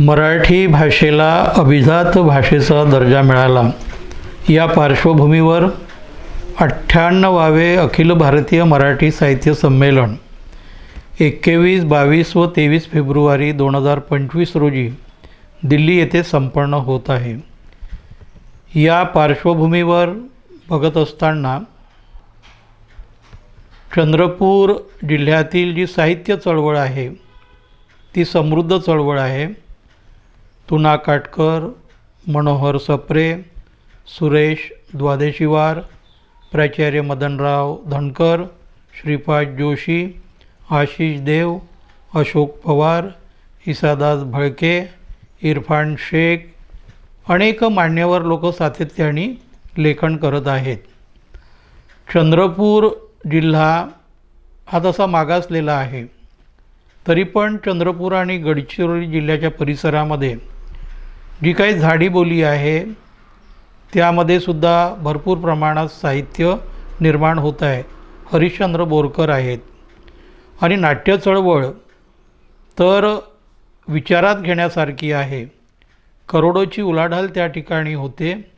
मराठी भाषेला अभिजात भाषेचा दर्जा मिळाला. या पार्श्वभूमीवर अठ्ठ्याण्णवावे अखिल भारतीय मराठी साहित्य संमेलन एक्केवीस बावीस व तेवीस फेब्रुवारी दोन हजार पंचवीस रोजी दिल्ली येथे संपन्न होत आहे. या पार्श्वभूमीवर बघत असताना चंद्रपूर जिल्ह्यातील जी साहित्य चळवळ आहे ती समृद्ध चळवळ आहे. तुना काटकर मनोहर सप्रे सुरेश द्वादेशीवार प्राचार्य मदनराव धनकर श्रीपाद जोशी आशिष देव अशोक पवार इसादास भळके इरफान शेख अनेक मान्यवर लोक सातत्याने लेखन करत आहेत. चंद्रपूर जिल्हा हा तसा मागासलेला आहे. तरी पण चंद्रपूर आणि गडचिरोली जिल्ह्याच्या परिसरामध्ये जी काही झाडीबोली आहे त्यामध्ये सुद्धा भरपूर प्रमाणात साहित्य निर्माण होत आहे. हरिश्चंद्र बोरकर आहेत. आणि नाट्य चळवळ तर विचारात घेण्यासारखी आहे. करोडोची उलाढाल त्या ठिकाणी होते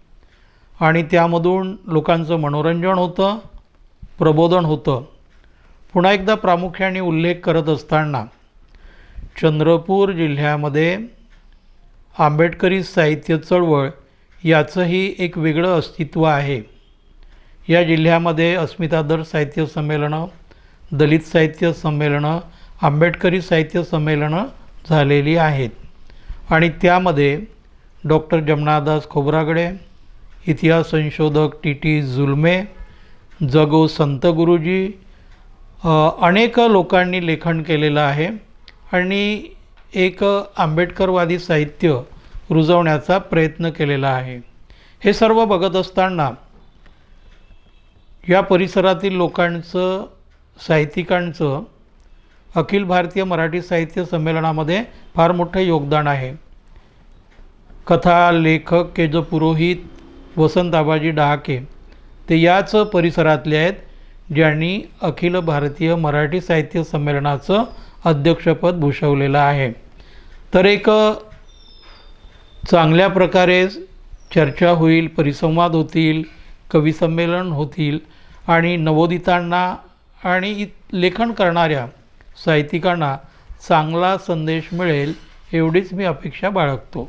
आणि त्यामधून लोकांचं मनोरंजन होतं प्रबोधन होतं. पुन्हा एकदा प्रामुख्याने उल्लेख करत असताना चंद्रपूर जिल्ह्यामध्ये आंबेडकरी साहित्य चळवळ याचंही एक वेगळं अस्तित्व आहे. या जिल्ह्यामध्ये अस्मितादर साहित्य संमेलनं दलित साहित्य संमेलनं आंबेडकरी साहित्य संमेलनं झालेली आहेत. आणि त्यामध्ये डॉक्टर जमनादास खोब्रागडे इतिहास संशोधक टी टी जुलमे जगो संत गुरुजी अनेक लोकांनी लेखन केलेलं आहे. आणि एक आंबेडकरवादी साहित्य रुजवण्याचा प्रयत्न केलेला आहे. हे सर्व बघत असताना या परिसरातील लोकांचं साहित्यिकांचं अखिल भारतीय मराठी साहित्य संमेलनामध्ये फार मोठं योगदान आहे. कथा लेखक के जो पुरोहित वसंत आबाजी डहाके ते याच परिसरातले आहेत ज्यांनी अखिल भारतीय मराठी साहित्य संमेलनाचं अध्यक्षपद भूषवलेलं आहे. तर एक चांगल्या प्रकारे चर्चा होईल परिसंवाद होतील कविसंमेलन होतील आणि नवोदितांना आणि लेखन करणाऱ्या साहित्यिकांना चांगला संदेश मिळेल एवढीच मी अपेक्षा बाळगतो.